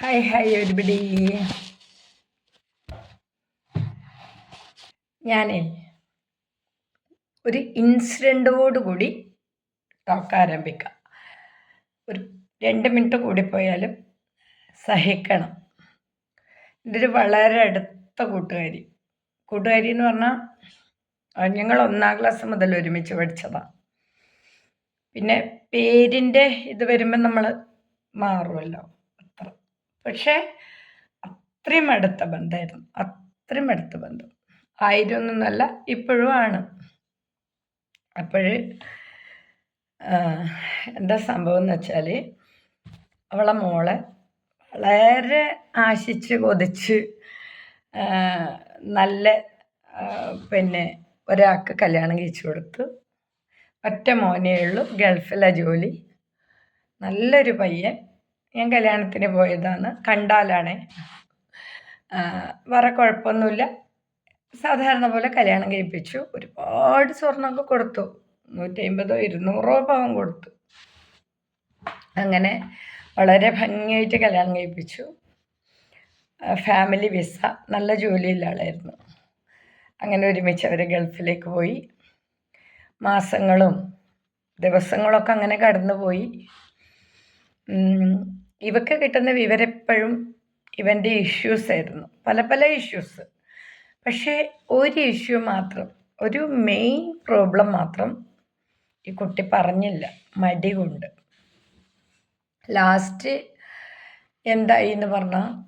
Hi hi ഒരുപിടി. ഞാനേ ഒരു ഇൻസിഡന്റോട് കൂടി ടോക്ക് ആരംഭിക്കാം. ഒരു രണ്ട് മിനിറ്റ് കൂടി പോയാലും സഹിക്കണം. എന്റെ ഒരു വളരെ അടുത്ത കൂട്ടുകാരി. കൂട്ടുകാരി എന്ന് പറഞ്ഞാൽ ഞങ്ങൾ ഒന്നാം ക്ലാസ് മുതൽ ഒരുമിച്ച് പഠിച്ചതാണ് പിന്നെ പേരിന്റെ ഇത് വരുമ്പോൾ നമ്മൾ മാറുമല്ലോ പക്ഷേ അത്രയും അടുത്ത ബന്ധമായിരുന്നു. അത്രയും അടുത്ത ബന്ധം. ആയിരുന്നു എന്നല്ല ഇപ്പോഴും ആണ്. അപ്പോൾ എന്താ സംഭവം എന്ന് വെച്ചാൽ അവളെ മോളെ വളരെ ആശിച്ച് കൊതിച്ച് നല്ല പിന്നെ ഒരാൾക്ക് കല്യാണം കഴിച്ചു കൊടുത്തു ഒറ്റ മോനേ ഉള്ളൂ ഗൾഫിലെ ജോലി. നല്ലൊരു പയ്യൻ. ഞാൻ കല്യാണത്തിന് പോയതാണ്. കണ്ടാലാണ്. വേറെ കുഴപ്പമൊന്നുമില്ല. സാധാരണ പോലെ കല്യാണം കഴിപ്പിച്ചു. ഒരുപാട് സ്വർണമൊക്കെ കൊടുത്തു. നൂറ്റി അമ്പതോ ഇരുന്നൂറോ പവൻ കൊടുത്തു. അങ്ങനെ വളരെ ഭംഗിയായിട്ട് കല്യാണം കഴിപ്പിച്ചു. ഫാമിലി വിസ നല്ല ജോലിയുള്ള ആളായിരുന്നു. അങ്ങനെ ഒരുമിച്ച് അവർ ഗൾഫിലേക്ക് പോയി. മാസങ്ങളും ദിവസങ്ങളൊക്കെ അങ്ങനെ കടന്നുപോയി. ഇവക്ക് കിട്ടുന്ന വിവരം എപ്പോഴും ഇവന്റെ ഇഷ്യൂസ് ആയിരുന്നു. പല പല ഇഷ്യൂസ് പക്ഷേ ഒരു ഇഷ്യൂ മാത്രം ഒരു മെയിൻ പ്രോബ്ലം മാത്രം ഈ കുട്ടി പറഞ്ഞില്ല. മടി കൊണ്ട്. ലാസ്റ്റ് എന്തായി എന്ന് പറഞ്ഞാൽ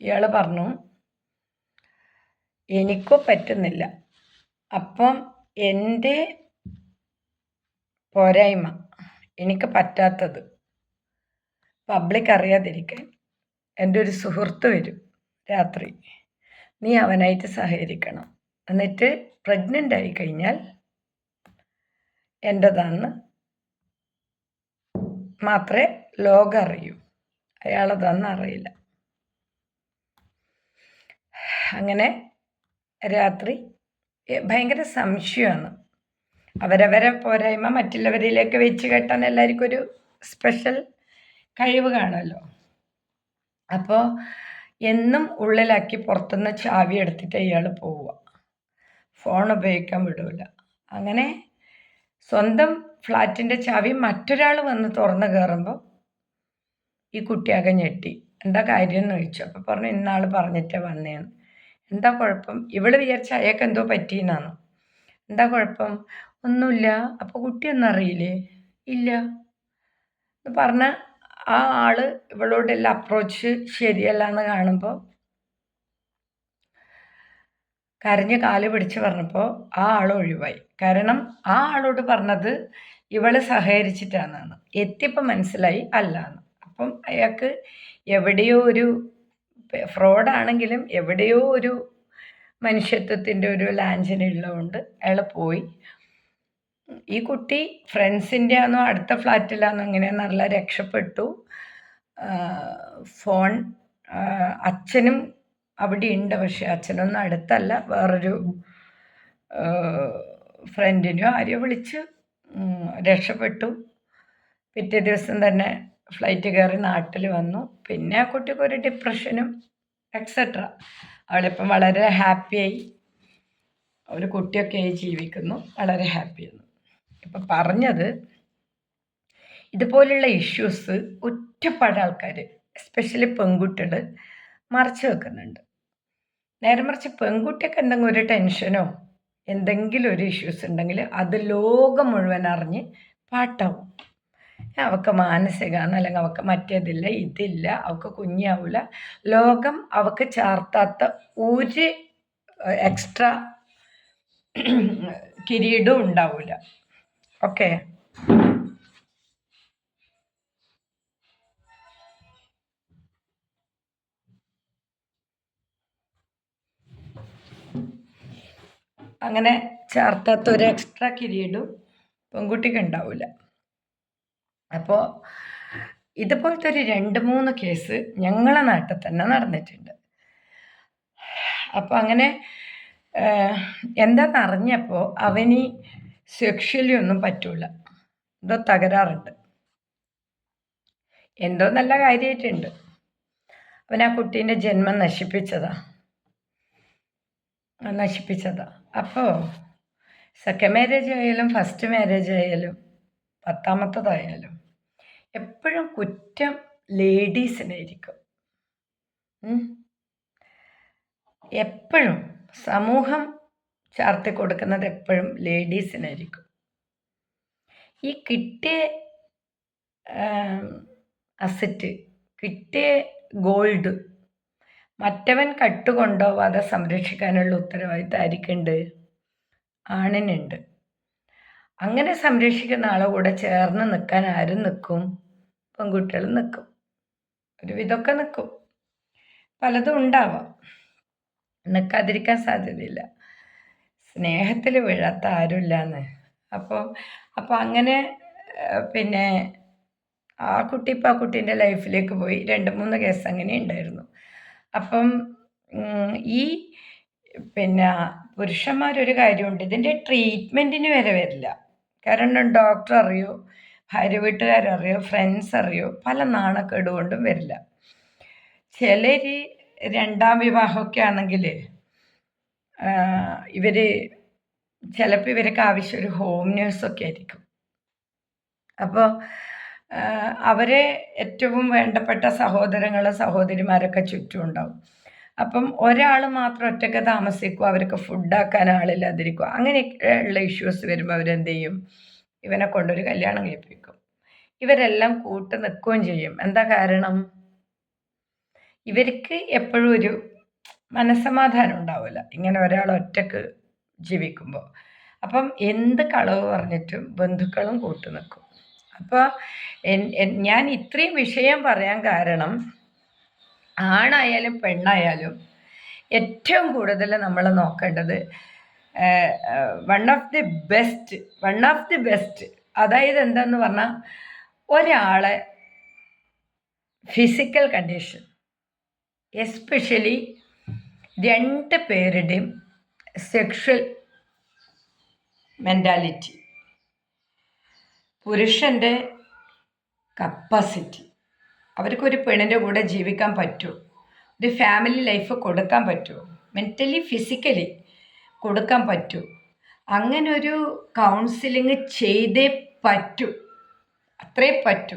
ഇയാൾ പറഞ്ഞു എനിക്കോ പറ്റുന്നില്ല. അപ്പം എന്റെ പോരായ്മ എനിക്ക് പറ്റാത്തത് പബ്ലിക് അറിയാതിരിക്കാൻ എന്റെ ഒരു സുഹൃത്ത് വരും രാത്രി. നീ അവനായിട്ട് സഹകരിക്കണം. എന്നിട്ട് പ്രഗ്നന്റ് ആയി കഴിഞ്ഞാൽ എന്റെതാണെന്ന് മാത്രമേ ലോകം അറിയൂ. അയാളതാണെന്ന് അറിയില്ല. അങ്ങനെ രാത്രി ഭയങ്കര സംശയമാണ്. അവരവരെ പോരായ്മ മറ്റുള്ളവരിലേക്ക് വെച്ച് കെട്ടാൻ എല്ലാവർക്കും ഒരു സ്പെഷ്യൽ കഴിവ് കാണുമല്ലോ. അപ്പോൾ എന്നും ഉള്ളിലാക്കി പുറത്തുനിന്ന് ചാവി എടുത്തിട്ട് ഇയാൾ പോവുക. ഫോൺ ഉപയോഗിക്കാൻ വിടൂല. അങ്ങനെ സ്വന്തം ഫ്ലാറ്റിന്റെ ചാവി മറ്റൊരാൾ വന്ന് തുറന്ന് കയറുമ്പോൾ ഈ കുട്ടിയാകെ ഞെട്ടി. എന്താ കാര്യം എന്ന് ചോദിച്ചു. അപ്പോൾ പറഞ്ഞു ഇന്നാൾ പറഞ്ഞിട്ട് വന്നേന്ന്. എന്താ കുഴപ്പം? ഇവൾ വിചാരിച്ച അയാൾക്ക് എന്തോ പറ്റിയെന്നാണ് എന്താ കുഴപ്പം? ഒന്നുമില്ല. അപ്പോൾ കുട്ടിയൊന്നും അറിയില്ലേ? ഇല്ല. എന്ന് പറഞ്ഞ ആ ആൾ ഇവളോടുള്ള അപ്രോച്ച് ശരിയല്ല എന്ന് കാണുമ്പോൾ കരഞ്ഞ് കാൽ പിടിച്ച് പറഞ്ഞപ്പോൾ ആ ആൾ ഒഴിവായി. കാരണം ആ ആളോട് പറഞ്ഞത് ഇവളെ സഹകരിച്ചിട്ടാണെന്ന്. എത്തിയപ്പോൾ മനസ്സിലായി അല്ലാന്ന്. അപ്പം അയാൾക്ക് എവിടെയോ ഒരു ഫ്രോഡാണെങ്കിലും എവിടെയോ ഒരു മനുഷ്യത്വത്തിന്റെ ഒരു ലാഞ്ചന ഉള്ളതുകൊണ്ട് അയാൾ പോയി. ഈ കുട്ടി ഫ്രണ്ട്സിന്റെ ആണോ അടുത്ത ഫ്ലാറ്റിലാണോ എങ്ങനെയാണെന്നറിയില്ല രക്ഷപ്പെട്ടു. ഫോൺ അച്ഛനും അവിടെ ഉണ്ട് പക്ഷെ അച്ഛനൊന്നും അടുത്തല്ല. വേറൊരു ഫ്രണ്ടിനോ ആരെയോ വിളിച്ച് രക്ഷപ്പെട്ടു. പിറ്റേ ദിവസം തന്നെ ഫ്ലൈറ്റ് കയറി നാട്ടിൽ വന്നു. പിന്നെ ആ കുട്ടിക്ക് ഒരു ഡിപ്രഷനും എക്സെട്ര അവളിപ്പം വളരെ ഹാപ്പിയായി. ഒരു കുട്ടിയൊക്കെ ആയി ജീവിക്കുന്നു. വളരെ ഹാപ്പിയാണ് ഇപ്പം പറഞ്ഞത് ഇതുപോലുള്ള ഇഷ്യൂസ് ഒറ്റപ്പാട് ആൾക്കാർ എസ്പെഷ്യലി പെൺകുട്ടികൾ മറച്ചു വെക്കുന്നുണ്ട്. നേരെ മറിച്ച് പെൺകുട്ടിയൊക്കെ എന്തെങ്കിലും ഒരു ടെൻഷനോ എന്തെങ്കിലും ഒരു ഇഷ്യൂസ് ഉണ്ടെങ്കിൽ അത് ലോകം മുഴുവൻ അറിഞ്ഞ് പാട്ടാവും. അവൾക്ക് മാനസികമാണ് അല്ലെങ്കിൽ അവൾക്ക് മറ്റേതില്ല ഇതില്ല അവൾക്ക് കുഞ്ഞാവില്ല ലോകം അവൾക്ക് ചാർത്താത്ത ഒരു എക്സ്ട്രാ കിരീടവും ഉണ്ടാവില്ല ഓക്കെ അങ്ങനെ ചേർത്താത്ത ഒരു എക്സ്ട്രാ കിരീടും പെൺകുട്ടിക്ക് ഉണ്ടാവില്ല അപ്പോൾ ഇതുപോലത്തെ ഒരു രണ്ട് മൂന്ന് കേസ് ഞങ്ങളെ നാട്ടിൽ തന്നെ നടന്നിട്ടുണ്ട്. അപ്പോൾ അങ്ങനെ എന്താണെന്നറിഞ്ഞപ്പോൾ അവന് സെക്ഷലി ഒന്നും പറ്റൂല. എന്തോ തകരാറുണ്ട്. എന്തോ നല്ല കാര്യമായിട്ടുണ്ട് അവൻ ആ കുട്ടീന്റെ ജന്മം നശിപ്പിച്ചതാ. നശിപ്പിച്ചതാ. അപ്പോൾ സെക്കൻഡ് മാരേജ് ആയാലും ഫസ്റ്റ് മാരേജ് ആയാലും പത്താമത്തതായാലും എപ്പോഴും കുറ്റം ലേഡീസിനായിരിക്കും. എപ്പോഴും സമൂഹം ചാർത്തി കൊടുക്കുന്നത് എപ്പോഴും ലേഡീസിനായിരിക്കും. ഈ കിട്ടിയ അസറ്റ് കിട്ടിയ ഗോൾഡ് മറ്റവൻ കട്ടുകൊണ്ടുപോവാതെ സംരക്ഷിക്കാനുള്ള ഉത്തരവാദിത്തം ആയിരിക്കുന്നുണ്ട് ആണിനുണ്ട്. അങ്ങനെ സംരക്ഷിക്കുന്ന ആളെ കൂടെ ചേർന്ന് നിൽക്കാൻ ആരും നിൽക്കും പെൺകുട്ടികൾ നിൽക്കും ഒരുവിധമൊക്കെ നിൽക്കും പലതും ഉണ്ടാവാം. നിൽക്കാതിരിക്കാൻ സാധ്യതയില്ല. സ്നേഹത്തിൽ വീഴാത്ത ആരുമില്ല എന്ന് അപ്പോൾ അപ്പോൾ അങ്ങനെ പിന്നെ ആ കുട്ടി ഇപ്പോൾ ആ കുട്ടീന്റെ ലൈഫിലേക്ക് പോയി. രണ്ട് മൂന്ന് കേസ് അങ്ങനെ ഉണ്ടായിരുന്നു അപ്പം ഈ പിന്നെ പുരുഷന്മാരൊരു കാര്യമുണ്ട്. ഇതിന്റെ ട്രീറ്റ്മെന്റിന് വരെ വരില്ല. കാരണം ഡോക്ടർ അറിയോ ഭാര്യ വീട്ടുകാരറിയോ ഫ്രണ്ട്സ് അറിയോ പല നാണക്കേടുകൊണ്ടും വരില്ല. ചിലർ രണ്ടാം വിവാഹമൊക്കെ ആണെങ്കിൽ ഇവർ ചിലപ്പോൾ ഇവർക്ക് ആവശ്യം ഒരു ഹോം നേഴ്സൊക്കെ ആയിരിക്കും. അപ്പോൾ അവരെ ഏറ്റവും വേണ്ടപ്പെട്ട സഹോദരങ്ങൾ സഹോദരിമാരൊക്കെ ചുറ്റും ഉണ്ടാവും. അപ്പം ഒരാൾ മാത്രം ഒറ്റയ്ക്ക് താമസിക്കുക അവർക്ക് ഫുഡാക്കാൻ ആളില്ലാതിരിക്കുക അങ്ങനെയൊക്കെ ഉള്ള ഇഷ്യൂസ് വരുമ്പോൾ അവരെന്ത് ചെയ്യും ഇവനെ കൊണ്ടൊരു കല്യാണം കഴിപ്പിക്കും. ഇവരെല്ലാം കൂട്ട് നിൽക്കുകയും ചെയ്യും. എന്താ കാരണം? ഇവർക്ക് എപ്പോഴും ഒരു മനസ്സമാധാനം ഉണ്ടാവില്ല ഇങ്ങനെ ഒരാൾ ഒറ്റയ്ക്ക് ജീവിക്കുമ്പോൾ അപ്പം എന്ത് കളവ് പറഞ്ഞിട്ടും ബന്ധുക്കളും കൂട്ടു നിൽക്കും. അപ്പോൾ ഞാൻ ഇത്രയും വിഷയം പറയാൻ കാരണം ആണായാലും പെണ്ണായാലും ഏറ്റവും കൂടുതൽ നമ്മൾ നോക്കേണ്ടത് one of the best one of the best അതായത് എന്താന്ന് പറഞ്ഞാൽ ഒരാളെ ഫിസിക്കൽ കണ്ടീഷൻ എസ്പെഷ്യലി രണ്ട് പേരുടെയും സെക്ഷൽ മെന്റാലിറ്റി പുരുഷന്റെ കപ്പാസിറ്റി അവർക്കൊരു പെണ്ണിന്റെ കൂടെ ജീവിക്കാൻ പറ്റുമോ ഒരു ഫാമിലി ലൈഫ് കൊടുക്കാൻ പറ്റുമോ മെന്റലി ഫിസിക്കലി കൊടുക്കാൻ പറ്റുമോ അങ്ങനെ ഒരു കൗൺസിലിംഗ് ചെയ്തേ പറ്റൂ. അത്രേ പറ്റൂ.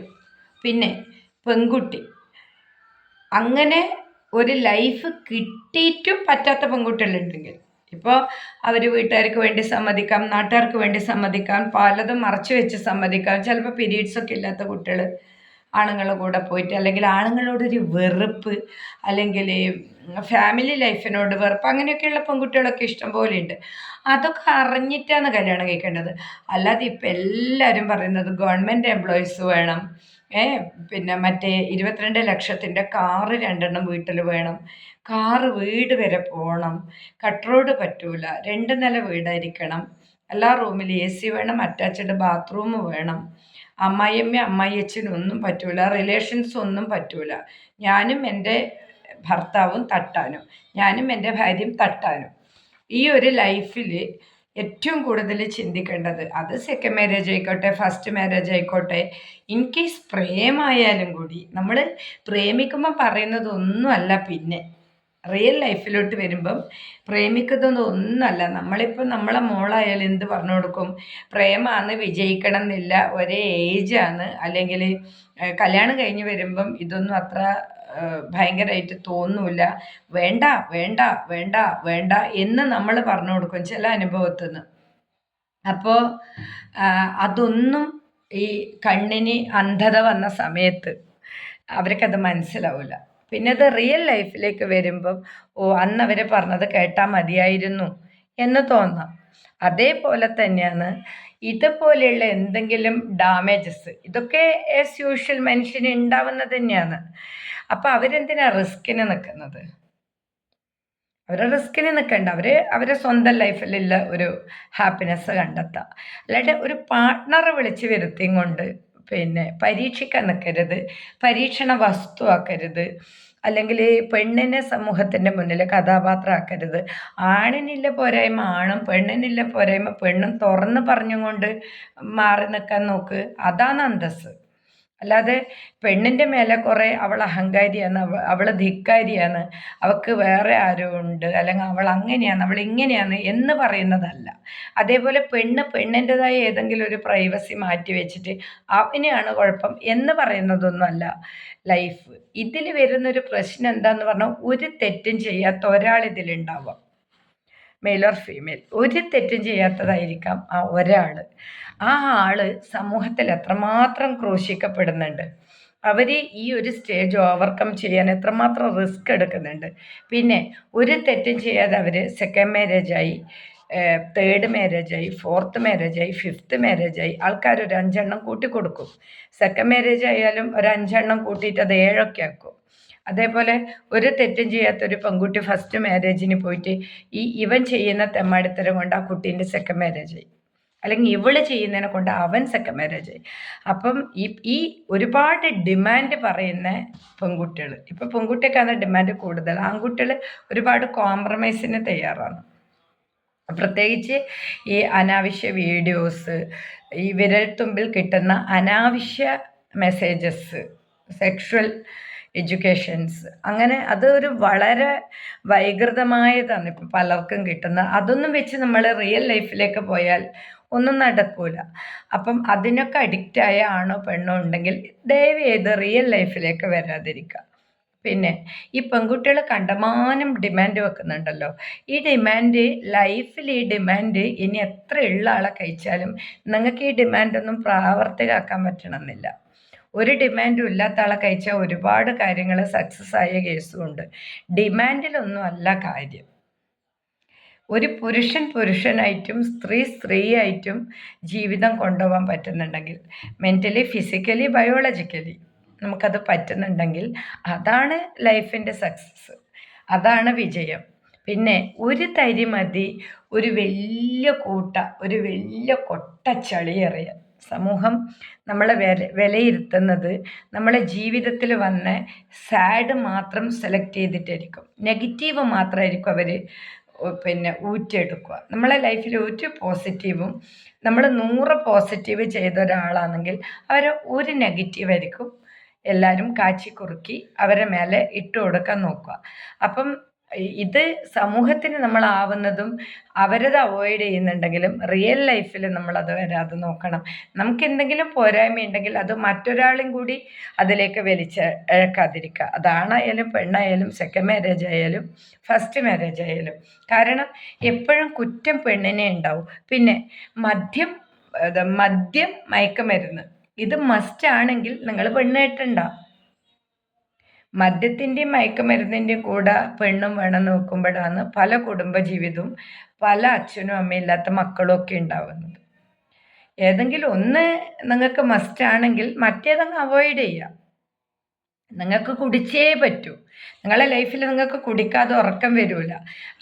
പിന്നെ പെൺകുട്ടി. അങ്ങനെ ഒരു ലൈഫ് കിട്ടിയിട്ടും പറ്റാത്ത പെൺകുട്ടികളുണ്ടെങ്കിൽ. ഇപ്പോൾ അവർ വീട്ടുകാർക്ക് വേണ്ടി സമ്മതിക്കാം നാട്ടുകാർക്ക് വേണ്ടി സമ്മതിക്കാം പലതും മറച്ചു വെച്ച് സമ്മതിക്കാം. ചിലപ്പോൾ പീരീഡ്സ് ഒക്കെ ഇല്ലാത്ത കുട്ടികൾ ആണുങ്ങളുടെ കൂടെ പോയിട്ട് അല്ലെങ്കിൽ ആണുങ്ങളോടൊരു വെറുപ്പ് അല്ലെങ്കിൽ ഫാമിലി ലൈഫിനോട് വെറുപ്പ് അങ്ങനെയൊക്കെയുള്ള പെൺകുട്ടികളൊക്കെ ഇഷ്ടം പോലെ ഉണ്ട്. അതൊക്കെ അറിഞ്ഞിട്ടാണ് കല്യാണം കഴിക്കേണ്ടത്. അല്ലാതെ ഇപ്പം എല്ലാവരും പറയുന്നത് ഗവൺമെന്റ് എംപ്ലോയീസ് വേണം ഏ പിന്നെ മറ്റേ ഇരുപത്തിരണ്ട് ലക്ഷത്തിന്റെ കാറ് രണ്ടെണ്ണം വീട്ടിൽ വേണം. കാറ് വീട് വരെ പോകണം കട്ട് റോഡ് പറ്റൂല. രണ്ട് നില വീടായിരിക്കണം. എല്ലാ റൂമിലും എ സി വേണം അറ്റാച്ച്ഡ് ബാത്റൂം വേണം. അമ്മായിയമ്മ അമ്മായിയച്ഛനും ഒന്നും പറ്റൂല. റിലേഷൻസ് ഒന്നും പറ്റൂല. ഞാനും എന്റെ ഭർത്താവും തട്ടാനും. ഞാനും എന്റെ ഭാര്യയും തട്ടാനും. ഈ ഒരു ലൈഫിൽ ഏറ്റവും കൂടുതൽ ചിന്തിക്കേണ്ടത് അത് സെക്കൻഡ് മാരേജ് ആയിക്കോട്ടെ ഫസ്റ്റ് മാരേജ് ആയിക്കോട്ടെ. ഇൻ കേസ് പ്രേമായാലും കൂടി നമ്മൾ പ്രേമിക്കുമ്പോൾ പറയുന്നത് ഒന്നുമല്ല പിന്നെ. റിയൽ ലൈഫിലോട്ട് വരുമ്പം പ്രേമിക്കുന്നത് ഒന്നുമല്ല നമ്മളിപ്പോൾ നമ്മളെ മോളായാലും എന്ത് പറഞ്ഞു കൊടുക്കും? പ്രേമാണ് വിജയിക്കണം എന്നില്ല ഒരേ ഏജാണ് അല്ലെങ്കിൽ കല്യാണം കഴിഞ്ഞ് വരുമ്പം ഇതൊന്നും അത്ര ഭയങ്കരമായിട്ട് തോന്നൂല. വേണ്ട വേണ്ട വേണ്ട വേണ്ട എന്ന് നമ്മൾ പറഞ്ഞു കൊടുക്കും ചില അനുഭവത്തിൽ നിന്ന് അപ്പോൾ അതൊന്നും ഈ കണ്ണിന് അന്ധത വന്ന സമയത്ത് അവർക്കത് മനസ്സിലാവില്ല പിന്നെ അത് റിയൽ ലൈഫിലേക്ക് വരുമ്പം ഓ അന്ന് അവർ പറഞ്ഞത് കേട്ടാൽ മതിയായിരുന്നു എന്ന് തോന്നാം. അതേപോലെ തന്നെയാണ് ഇതുപോലെയുള്ള എന്തെങ്കിലും ഡാമേജസ് ഇതൊക്കെ ആസ് യൂഷ്വൽ മനുഷ്യന് ഉണ്ടാവുന്നത് തന്നെയാണ്. അപ്പോൾ അവരെന്തിനാ റിസ്കിന് നിൽക്കുന്നത് അവരെ റിസ്കിന് നിൽക്കണ്ട അവർ അവരെ സ്വന്തം ലൈഫിലുള്ള ഒരു ഹാപ്പിനെസ് കണ്ടെത്താം. അല്ലാണ്ട് ഒരു പാർട്ട്ണറെ വിളിച്ച് വരുത്തിയും കൊണ്ട് പിന്നെ പരീക്ഷിക്കാൻ നിൽക്കരുത് പരീക്ഷണ വസ്തുവാക്കരുത് അല്ലെങ്കിൽ പെണ്ണിനെ സമൂഹത്തിന്റെ മുന്നിൽ കഥാപാത്രമാക്കരുത് ആണിനില്ല പോരായ്മ ആണും പെണ്ണിനില്ല പോരായ്മ പെണ്ണും തുറന്ന് പറഞ്ഞുകൊണ്ട് മാറി നിൽക്കാൻ നോക്ക്. അതാണ് അന്തസ്സ്. അല്ലാതെ പെണ്ണിന്റെ മേലെ കുറേ അവൾ അഹങ്കാരിയാണ് അവൾ ധിക്കാരിയാണ് അവൾക്ക് വേറെ ആരോ ഉണ്ട് അല്ലെങ്കിൽ അവൾ അങ്ങനെയാണ് അവൾ ഇങ്ങനെയാണ് എന്ന് പറയുന്നതല്ല. അതേപോലെ പെണ്ണ് പെണ്ണിന്റെതായ ഏതെങ്കിലും ഒരു പ്രൈവസി മാറ്റി വെച്ചിട്ട് അവനെയാണ് കുഴപ്പം എന്ന് പറയുന്നതൊന്നുമല്ല ലൈഫ് ഇതിൽ വരുന്നൊരു പ്രശ്നം എന്താന്ന് പറഞ്ഞാൽ ഒരു തെറ്റും ചെയ്യാത്ത ഒരാൾ ഇതിലുണ്ടാവാം. മെയിൽ ഓർ ഫീമെയിൽ ഒരു തെറ്റും ചെയ്യാത്തതായിരിക്കാം ആ ഒരാൾ ആ ആൾ സമൂഹത്തിൽ എത്രമാത്രം ക്രൂശിക്കപ്പെടുന്നുണ്ട്. അവർ ഈ ഒരു സ്റ്റേജ് ഓവർകം ചെയ്യാൻ എത്രമാത്രം റിസ്ക് എടുക്കുന്നുണ്ട്. പിന്നെ ഒരു തെറ്റും ചെയ്യാതെ അവർ സെക്കൻഡ് മാരേജായി തേർഡ് മാരേജായി ഫോർത്ത് മാരേജായി ഫിഫ്ത്ത് മാരേജായി ആൾക്കാർ ഒരു അഞ്ചെണ്ണം കൂട്ടി കൊടുക്കും സെക്കൻഡ് മാരേജ് ആയാലും ഒരു അഞ്ചെണ്ണം കൂട്ടിയിട്ട് അത് ഏഴൊക്കെ ആക്കും. അതേപോലെ ഒരു തെറ്റും ചെയ്യാത്ത ഒരു പെൺകുട്ടി ഫസ്റ്റ് മാരേജിന് പോയിട്ട് ഈ ഇവൻ ചെയ്യുന്ന തെമ്മാടിത്തരം കൊണ്ട് ആ കുട്ടീന്റെ സെക്കൻഡ് മാരേജ് ആയി. അല്ലെങ്കിൽ ഇവൾ ചെയ്യുന്നതിനെ കൊണ്ട് അവൻ സെക്കൻഡ് മാരേജ് ആയി. അപ്പം ഈ ഈ ഒരുപാട് ഡിമാൻഡ് പറയുന്ന പെൺകുട്ടികൾ ഇപ്പം പെൺകുട്ടിക്കാണ് ഡിമാൻഡ് കൂടുതൽ. ആൺകുട്ടികൾ ഒരുപാട് കോംപ്രമൈസിന് തയ്യാറാണ്. പ്രത്യേകിച്ച് ഈ അനാവശ്യ വീഡിയോസ് ഈ വിരൽത്തുമ്പിൽ കിട്ടുന്ന അനാവശ്യ മെസ്സേജസ് സെക്ഷൽ എഡ്യൂക്കേഷൻസ്. അങ്ങനെ അതൊരു വളരെ വൈകൃതമായതാണ് ഇപ്പം പലർക്കും കിട്ടുന്നത് അതൊന്നും വെച്ച് നമ്മൾ റിയൽ ലൈഫിലേക്ക് പോയാൽ ഒന്നും നടക്കൂല. അപ്പം അതിനൊക്കെ അഡിക്റ്റായ ആണോ പെണ്ണോ ഉണ്ടെങ്കിൽ ദയവ് ചെയ്ത് റിയൽ ലൈഫിലേക്ക് വരാതിരിക്കുക. പിന്നെ ഈ പെൺകുട്ടികൾ കണ്ടമാനം ഡിമാൻഡ് വെക്കുന്നുണ്ടല്ലോ. ഈ ഡിമാൻഡ് ലൈഫിൽ ഈ ഡിമാൻഡ് ഇനി എത്ര ഉള്ള ആളെ കഴിച്ചാലും നിങ്ങൾക്ക് ഈ ഡിമാൻഡൊന്നും പ്രാവർത്തികമാക്കാൻ പറ്റണമെന്നില്ല. ഒരു ഡിമാൻഡും ഇല്ലാത്ത ആളെ കഴിച്ചാൽ ഒരുപാട് കാര്യങ്ങൾ സക്സസ് ആയ കേസും ഉണ്ട്. ഡിമാൻഡിലൊന്നും അല്ല കാര്യം. ഒരു പുരുഷൻ പുരുഷനായിട്ടും സ്ത്രീ സ്ത്രീയായിട്ടും ജീവിതം കൊണ്ടുപോകാൻ പറ്റുന്നുണ്ടെങ്കിൽ മെന്റലി ഫിസിക്കലി ബയോളജിക്കലി നമുക്കത് പറ്റുന്നുണ്ടെങ്കിൽ അതാണ് ലൈഫിന്റെ സക്സസ് അതാണ് വിജയം. പിന്നെ ഒരു തരി മതി ഒരു വലിയ കൂട്ട ഒരു വലിയ കൊട്ട സമൂഹം നമ്മളെ വില വിലയിരുത്തുന്നത് നമ്മളെ ജീവിതത്തിൽ വന്ന സാഡ് മാത്രം സെലക്ട് ചെയ്തിട്ടായിരിക്കും. നെഗറ്റീവ് മാത്രമായിരിക്കും അവർ പിന്നെ ഊറ്റെടുക്കുക നമ്മളെ ലൈഫിൽ ഒരു പോസിറ്റീവും നമ്മൾ നൂറ് പോസിറ്റീവ് ചെയ്ത ഒരാളാണെങ്കിൽ അവർ ഒരു നെഗറ്റീവ് ആയിരിക്കും. എല്ലാവരും കാച്ചി കുറുക്കി അവരെ മേലെ ഇട്ട് കൊടുക്കാൻ നോക്കുക. അപ്പം ഇത് സമൂഹത്തിന് നമ്മളാവുന്നതും അവരത് അവോയ്ഡ് ചെയ്യുന്നുണ്ടെങ്കിലും റിയൽ ലൈഫിൽ നമ്മൾ നമ്മളത് വരാതെ നോക്കണം. നമുക്ക് എന്തെങ്കിലും പോരായ്മ ഉണ്ടെങ്കിൽ അത് മറ്റൊരാളും കൂടി അതിലേക്ക് വലിച്ചിഴക്കാതിരിക്കുക. അതാണായാലും പെണ്ണായാലും സെക്കൻഡ് മാരേജ് ആയാലും ഫസ്റ്റ് മാരേജ് ആയാലും. കാരണം എപ്പോഴും കുറ്റം പെണ്ണിനെ ഉണ്ടാവും. പിന്നെ മദ്യം മദ്യം മയക്കമരുന്ന്. ഇത് മസ്റ്റ് ആണെങ്കിൽ നിങ്ങൾ പെണ്ണായിട്ടുണ്ടാവും മദ്യത്തിന്റെയും മയക്കുമരുന്നിന്റെയും കൂടെ പെണ്ണും വേണം നോക്കുമ്പോഴാണ് പല കുടുംബജീവിതവും പല അച്ഛനും അമ്മയും ഇല്ലാത്ത മക്കളും ഒക്കെ ഉണ്ടാവുന്നത്. ഏതെങ്കിലും ഒന്ന് നിങ്ങൾക്ക് മസ്റ്റ് ആണെങ്കിൽ മറ്റേതങ്ങ് അവോയ്ഡ് ചെയ്യുക. നിങ്ങൾക്ക് കുടിച്ചേ പറ്റൂ. നിങ്ങളെ ലൈഫിൽ നിങ്ങൾക്ക് കുടിക്കാതെ ഉറക്കം വരില്ല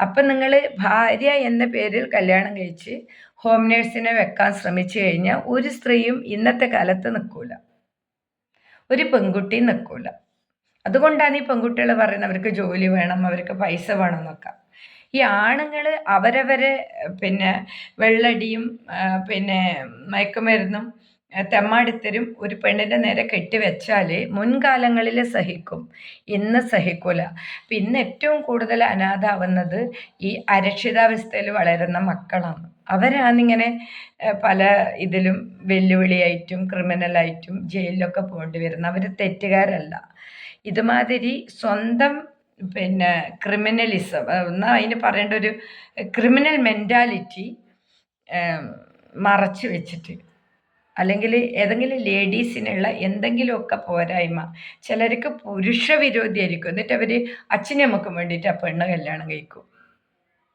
അപ്പം നിങ്ങൾ ഭാര്യ എന്ന പേരിൽ കല്യാണം കഴിച്ച് ഹോം നേഴ്സിനെ വെക്കാൻ ശ്രമിച്ചു കഴിഞ്ഞാൽ ഒരു സ്ത്രീയും ഇന്നത്തെ കാലത്ത് നിൽക്കൂല. ഒരു പെൺകുട്ടിയും നിൽക്കൂല. അതുകൊണ്ടാണ് ഈ പെൺകുട്ടികൾ പറയുന്നത് അവർക്ക് ജോലി വേണം അവർക്ക് പൈസ വേണം എന്നൊക്കെ. ഈ ആണുങ്ങൾ അവരവരെ പിന്നെ വെള്ളടിയും പിന്നെ മയക്കുമരുന്നും തെമ്മാടിത്തരും ഒരു പെണ്ണിന്റെ നേരെ കെട്ടിവെച്ചാൽ മുൻകാലങ്ങളിൽ സഹിക്കും ഇന്ന് സഹിക്കൂല. ഇന്ന് ഏറ്റവും കൂടുതൽ അനാഥാവുന്നത് ഈ അരക്ഷിതാവസ്ഥയിൽ വളരുന്ന മക്കളാണ്. അവരാണിങ്ങനെ പല ഇതിലും വെല്ലുവിളിയായിട്ടും ക്രിമിനലായിട്ടും ജയിലിലൊക്കെ പോകേണ്ടി വരുന്നത് അവർ തെറ്റുകാരല്ല. ഇതുമാതിരി സ്വന്തം പിന്നെ ക്രിമിനലിസം എന്നാൽ അതിന് പറയേണ്ട ഒരു ക്രിമിനൽ മെന്റാലിറ്റി മറച്ചു വെച്ചിട്ട് അല്ലെങ്കിൽ ഏതെങ്കിലും ലേഡീസിനുള്ള എന്തെങ്കിലുമൊക്കെ പോരായ്മ. ചിലർക്ക് പുരുഷ വിരോധിയായിരിക്കും എന്നിട്ട് അവർ അച്ഛനമ്മക്കും വേണ്ടിയിട്ട് ആ പെണ്ണ് കല്യാണം കഴിക്കും.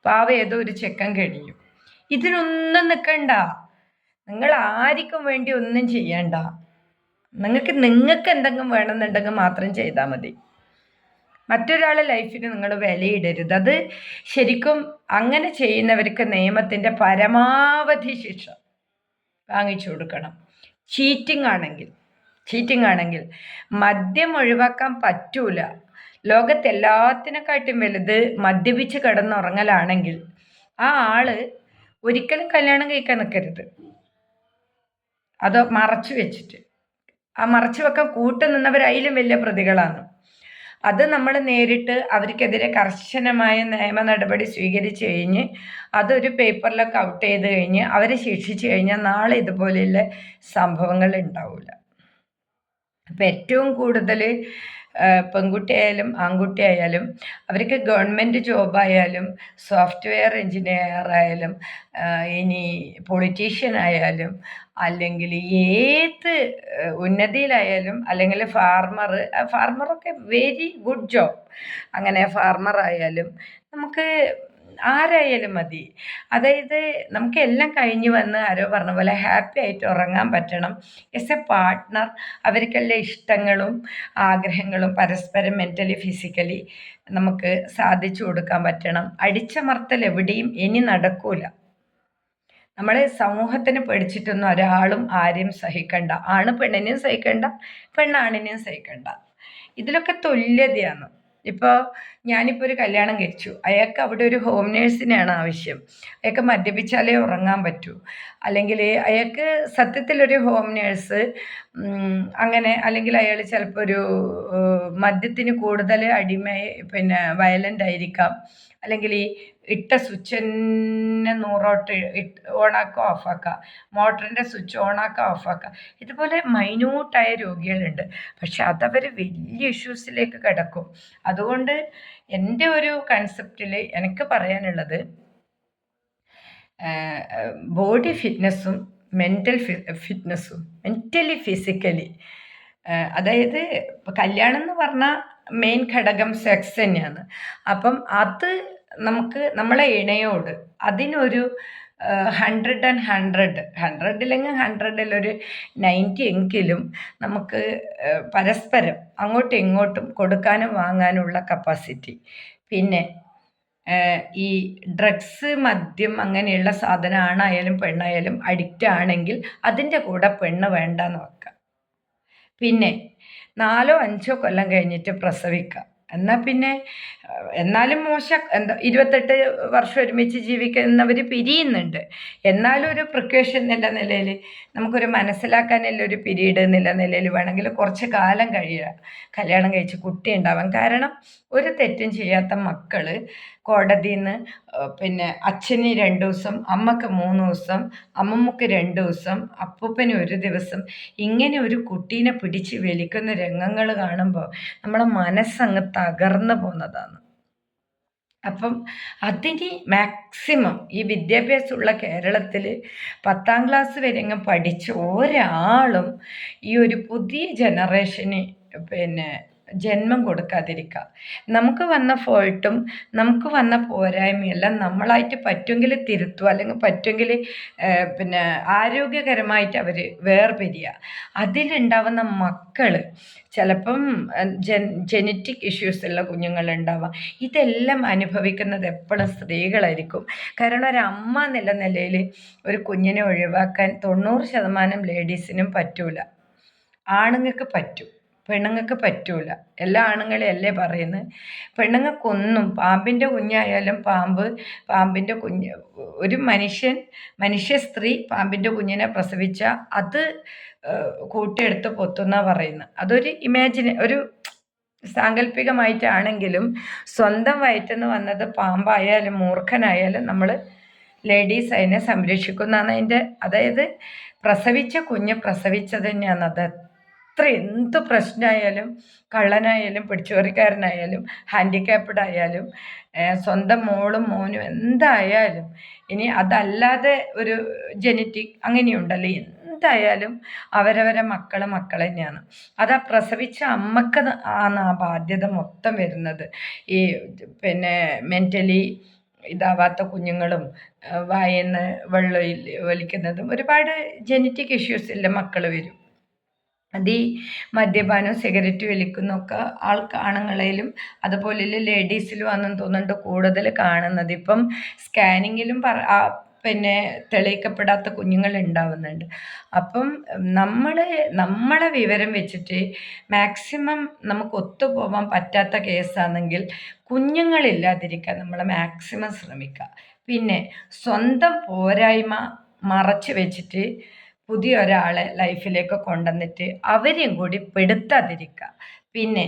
പാവ ഏതോ ഒരു ചെക്കൻ കഴിയും ഇതിനൊന്നും നിൽക്കണ്ട നിങ്ങൾ ആർക്കും വേണ്ടി ഒന്നും ചെയ്യണ്ട. നിങ്ങൾക്ക് നിങ്ങൾക്ക് എന്തെങ്കിലും വേണമെന്നുണ്ടെങ്കിൽ മാത്രം ചെയ്താൽ മതി. മറ്റൊരാളെ ലൈഫിന് നിങ്ങൾ വിലയിടരുത്. അത് ശരിക്കും അങ്ങനെ ചെയ്യുന്നവർക്ക് നിയമത്തിന്റെ പരമാവധി ശിക്ഷ വാങ്ങിച്ചു കൊടുക്കണം. ചീറ്റിംഗ് ആണെങ്കിൽ ചീറ്റിംഗ് ആണെങ്കിൽ മദ്യം ഒഴിവാക്കാൻ പറ്റൂല. ലോകത്തെല്ലാത്തിനെക്കാട്ടും വലുത് മദ്യപിച്ച് കിടന്നുറങ്ങലാണെങ്കിൽ ആ ആൾ ഒരിക്കലും കല്യാണം കഴിക്കാൻ നിൽക്കരുത് അത് മറച്ചു വെച്ചിട്ട്. ആ മറച്ചു വെക്കാൻ അതിലും വലിയ പ്രതികളാണ്. അത് നമ്മൾ നേരിട്ട് അവർക്കെതിരെ കർശനമായ നിയമ നടപടി സ്വീകരിച്ചു കഴിഞ്ഞ് അതൊരു പേപ്പറിലൊക്കെ ഔട്ട് ചെയ്ത് കഴിഞ്ഞ് അവരെ ശിക്ഷിച്ചു കഴിഞ്ഞാൽ നാളെ ഇതുപോലെയുള്ള സംഭവങ്ങൾ ഉണ്ടാവില്ല അപ്പം ഏറ്റവും കൂടുതൽ പെൺകുട്ടിയായാലും ആൺകുട്ടിയായാലും അവർക്ക് ഗവൺമെന്റ് ജോബായാലും സോഫ്റ്റ്വെയർ എഞ്ചിനീയർ ആയാലും ഇനി പൊളിറ്റീഷ്യൻ ആയാലും അല്ലെങ്കിൽ ഏത് ഉന്നതിയിലായാലും അല്ലെങ്കിൽ ഫാർമർ ഫാർമറൊക്കെ വെരി ഗുഡ് ജോബ് അങ്ങനെ ഫാർമർ ആയാലും നമുക്ക് ആരായാലും മതി. അതായത് നമുക്ക് എല്ലാം കഴിഞ്ഞ് വന്ന് ആരോ പറഞ്ഞ പോലെ ഹാപ്പി ആയിട്ട് ഉറങ്ങാൻ പറ്റണം. എസ് എ പാർട്ട്ണർ അവർക്കെല്ലാം ഇഷ്ടങ്ങളും ആഗ്രഹങ്ങളും പരസ്പരം മെന്റലി ഫിസിക്കലി നമുക്ക് സാധിച്ചു കൊടുക്കാൻ പറ്റണം. അടിച്ചമർത്തൽ എവിടെയും ഇനി നടക്കൂല. നമ്മളെ സമൂഹത്തിന് പഠിച്ചിട്ടൊന്നും ഒരാളും ആരെയും സഹിക്കണ്ട. ആണ് പെണ്ണിനെയും സഹിക്കണ്ട പെണ്ണാണിനെയും സഹിക്കണ്ട. ഇതിലൊക്കെ തുല്യതയാണ്. ഇപ്പോൾ ഞാനിപ്പോൾ ഒരു കല്യാണം കഴിച്ചു. അയാൾക്ക് അവിടെ ഒരു ഹോം നേഴ്സിനെയാണ് ആവശ്യം. അയാൾക്ക് മദ്യപിച്ചാലേ ഉറങ്ങാൻ പറ്റൂ. അല്ലെങ്കിൽ അയാൾക്ക് സത്യത്തിലൊരു ഹോം നേഴ്സ് അങ്ങനെ അല്ലെങ്കിൽ അയാൾ ചിലപ്പോൾ ഒരു മദ്യത്തിന് കൂടുതൽ അടിമ പിന്നെ വയലന്റ് ആയിരിക്കാം. അല്ലെങ്കിൽ ഈ ഇട്ട സ്വിച്ച് തന്നെ നൂറോട്ട് ഓണാക്കുക ഓഫാക്കുക മോട്ടറിന്റെ സ്വിച്ച് ഓണാക്കുക ഓഫാക്കുക ഇതുപോലെ മൈന്യൂട്ടായ രോഗികളുണ്ട്. പക്ഷെ അതവർ വലിയ ഇഷ്യൂസിലേക്ക് കിടക്കും. അതുകൊണ്ട് എന്റെ ഒരു കൺസെപ്റ്റിൽ എനിക്ക് പറയാനുള്ളത് ബോഡി ഫിറ്റ്നസ്സും മെന്റൽ ഫിറ്റ്നസ്സും മെന്റലി ഫിസിക്കലി അതായത് കല്യാണം എന്ന് പറഞ്ഞാൽ മെയിൻ ഘടകം സെക്സ് തന്നെയാണ്. അപ്പം അത് നമുക്ക് നമ്മളെ ഇണയോട് അതിനൊരു ഹൺഡ്രഡ് ആൻഡ് ഹൺഡ്രഡ് ഹൺഡ്രഡിലെങ്കിൽ ഹൺഡ്രഡിലൊരു നയന്റി എങ്കിലും നമുക്ക് പരസ്പരം അങ്ങോട്ടും ഇങ്ങോട്ടും കൊടുക്കാനും വാങ്ങാനുള്ള കപ്പാസിറ്റി പിന്നെ ഈ ഡ്രഗ്സ് മദ്യം അങ്ങനെയുള്ള സാധനം ആണായാലും പെണ്ണായാലും അഡിക്റ്റ് ആണെങ്കിൽ അതിന്റെ കൂടെ പെണ്ണ് വേണ്ടെന്ന് വെക്കാം പിന്നെ നാലോ അഞ്ചോ കൊല്ലം കഴിഞ്ഞിട്ട് പ്രസവിക്കാം എന്നാൽ പിന്നെ എന്നാലും മോശ എന്താ ഇരുപത്തെട്ട് വർഷം ഒരുമിച്ച് ജീവിക്കുന്നവർ പിരിയുന്നുണ്ട്. എന്നാലും ഒരു പ്രിക്കോഷൻ എന്നുള്ള നിലയിൽ നമുക്കൊരു മനസ്സിലാക്കാനുള്ള ഒരു പിരീഡ് എന്നുള്ള നിലയിൽ വേണമെങ്കിൽ കുറച്ച് കാലം കഴിയുക. കല്യാണം കഴിച്ച് കുട്ടി ഉണ്ടാവാൻ കാരണം ഒരു തെറ്റും ചെയ്യാത്ത മക്കൾ കോടതിയിൽ നിന്ന് പിന്നെ അച്ഛന് രണ്ട് ദിവസം അമ്മയ്ക്ക് മൂന്ന് ദിവസം അമ്മമ്മക്ക് രണ്ട് ദിവസം അപ്പൂപ്പന് ഒരു ദിവസം ഇങ്ങനെ ഒരു കുട്ടീനെ പിടിച്ച് വലിക്കുന്ന രംഗങ്ങൾ കാണുമ്പോൾ നമ്മളെ മനസ്സങ്ങ് തകർന്നു പോകുന്നതാണ്. അപ്പം അതിന് മാക്സിമം ഈ വിദ്യാഭ്യാസമുള്ള കേരളത്തിൽ പത്താം ക്ലാസ് വരെ അങ്ങ് പഠിച്ച ഒരാളും ഈ ഒരു പുതിയ ജനറേഷന് പിന്നെ ജന്മം കൊടുക്കാതിരിക്കുക. നമുക്ക് വന്ന ഫോൾട്ടും നമുക്ക് വന്ന പോരായ്മയെല്ലാം നമ്മളായിട്ട് പറ്റുമെങ്കിൽ തിരുത്തുക അല്ലെങ്കിൽ പറ്റുമെങ്കിൽ പിന്നെ ആരോഗ്യകരമായിട്ട് അവർ വേർപിരിയുക. അതിലുണ്ടാവുന്ന മക്കൾ ചിലപ്പം ജൻ ജനറ്റിക് ഇഷ്യൂസ് ഉള്ള കുഞ്ഞുങ്ങളുണ്ടാവാം. ഇതെല്ലാം അനുഭവിക്കുന്നത് എപ്പോഴും സ്ത്രീകളായിരിക്കും. കാരണം ഒരു അമ്മ എന്നുള്ള നിലയിൽ ഒരു കുഞ്ഞിനെ ഒഴിവാക്കാൻ തൊണ്ണൂറ് ശതമാനം ലേഡീസിനും പറ്റൂല. ആണുങ്ങൾക്ക് പറ്റും. പെണ്ണുങ്ങൾക്ക് പറ്റൂല. എല്ലാ ആണുങ്ങളെ അല്ലേ പറയുന്നത്? പെണ്ണുങ്ങൾക്കൊന്നും പാമ്പിന്റെ കുഞ്ഞായാലും പാമ്പ് പാമ്പിന്റെ കുഞ്ഞ് ഒരു മനുഷ്യൻ മനുഷ്യ സ്ത്രീ പാമ്പിന്റെ കുഞ്ഞിനെ പ്രസവിച്ച അത് കൂട്ടിയെടുത്ത് പൊത്തുന്ന പറയുന്നത്. അതൊരു ഇമാജിന് ഒരു സാങ്കല്പികമായിട്ടാണെങ്കിലും സ്വന്തം വയറ്റിൽ വന്നത് പാമ്പായാലും മൂർഖനായാലും നമ്മൾ ലേഡീസ് അതിനെ സംരക്ഷിക്കുന്നതാണ് അതിന്റെ അതായത് പ്രസവിച്ച കുഞ്ഞ് പ്രസവിച്ചത് തന്നെയാണ് അത്. എത്ര എന്ത് പ്രശ്നമായാലും കള്ളനായാലും പിടിച്ചുപറിക്കാരനായാലും ഹാൻഡിക്യാപ്ഡ് ആയാലും സ്വന്തം മോളും മോനും എന്തായാലും ഇനി അതല്ലാതെ ഒരു ജനറ്റിക് അങ്ങനെയുണ്ടല്ലോ എന്തായാലും അവരവരെ മക്കൾ മക്കൾ തന്നെയാണ്. അത് ആ പ്രസവിച്ച അമ്മയ്ക്ക് ആണ് ആ ബാധ്യത മൊത്തം വരുന്നത്. ഈ പിന്നെ മെന്റലി ഇതാവാത്ത കുഞ്ഞുങ്ങളും വായന്ന് വെള്ളം വലിക്കുന്നതും ഒരുപാട് ജനറ്റിക് ഇഷ്യൂസ് ഇല്ല മക്കൾ വരും. അത് ഈ മദ്യപാനം സിഗരറ്റ് വലിക്കുന്നൊക്കെ ആൾ ആണുങ്ങളേലും അതുപോലെ ലേഡീസിലും ആണെന്ന് തോന്നുന്നുണ്ട് കൂടുതൽ കാണുന്നത്. ഇപ്പം സ്കാനിങ്ങിലും പറ പിന്നെ തെളിയിക്കപ്പെടാത്ത കുഞ്ഞുങ്ങൾ ഉണ്ടാവുന്നുണ്ട്. അപ്പം നമ്മൾ നമ്മളെ വിവരം വെച്ചിട്ട് മാക്സിമം നമുക്ക് ഒത്തുപോകാൻ പറ്റാത്ത കേസാണെങ്കിൽ കുഞ്ഞുങ്ങളില്ലാതിരിക്കാൻ നമ്മൾ മാക്സിമം ശ്രമിക്കുക. പിന്നെ സ്വന്തം പോരായ്മ മറച്ചു വെച്ചിട്ട് പുതിയ ഒരാളെ ലൈഫിലേക്ക് കൊണ്ടുവന്നിട്ട് അവരെയും കൂടി പെടുത്താതിരിക്കുക പിന്നെ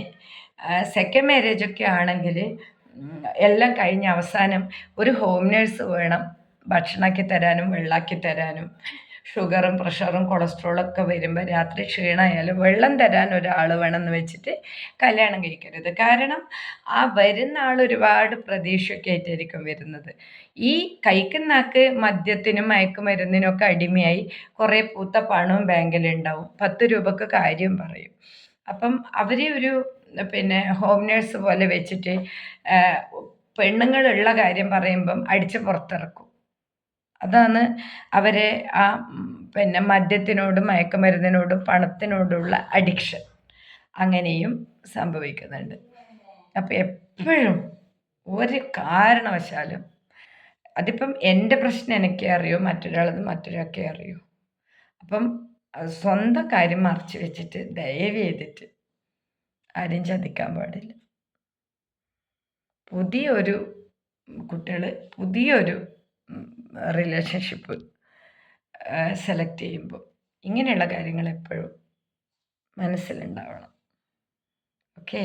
സെക്കൻഡ് മാരേജ് ഒക്കെ ആണെങ്കിൽ എല്ലാം കഴിഞ്ഞ് അവസാനം ഒരു ഹോം നേഴ്സ് വേണം. ഭക്ഷണമാക്കി തരാനും വെള്ളമാക്കി തരാനും. ഷുഗറും പ്രഷറും കൊളസ്ട്രോളും ഒക്കെ വരുമ്പോൾ രാത്രി ക്ഷീണമായാലും വെള്ളം തരാൻ ഒരാൾ വേണമെന്ന് വെച്ചിട്ട് കല്യാണം കഴിക്കരുത്. കാരണം ആ വരുന്ന ആൾ ഒരുപാട് പ്രതീക്ഷയൊക്കെ ആയിട്ടായിരിക്കും വരുന്നത്. ഈ കഴിക്കുന്നാക്ക് മദ്യത്തിനും മയക്കുമരുന്നിനും ഒക്കെ അടിമയായി കുറേ പൂത്ത പണവും ബാങ്കിലുണ്ടാവും. പത്ത് രൂപക്ക് കാര്യം പറയും. അപ്പം അവരെ ഒരു പിന്നെ ഹോം നേഴ്സ് പോലെ വെച്ചിട്ട് പെണ്ണുങ്ങളുള്ള കാര്യം പറയുമ്പം അടിച്ച് പുറത്തിറക്കും. അതാണ് അവരെ ആ പിന്നെ മദ്യത്തിനോടും മയക്കുമരുന്നിനോടും പണത്തിനോടുള്ള അഡിക്ഷൻ. അങ്ങനെയും സംഭവിക്കുന്നുണ്ട്. അപ്പം എപ്പോഴും ഒരു കാരണവശാലും അതിപ്പം എന്റെ പ്രശ്നം എനിക്ക് അറിയോ? മറ്റൊരാളത് മറ്റൊരാൾക്കേ അറിയോ? അപ്പം സ്വന്തം കാര്യം മറച്ചു വെച്ചിട്ട് ദയവ് ചെയ്തിട്ട് ആരും ചതിക്കാൻ പാടില്ല. പുതിയൊരു കുട്ടികൾ പുതിയൊരു റിലേഷൻഷിപ്പ് സെലക്ട് ചെയ്യുമ്പോൾ ഇങ്ങനെയുള്ള കാര്യങ്ങൾ എപ്പോഴും മനസ്സിലുണ്ടാവണം. ഓക്കേ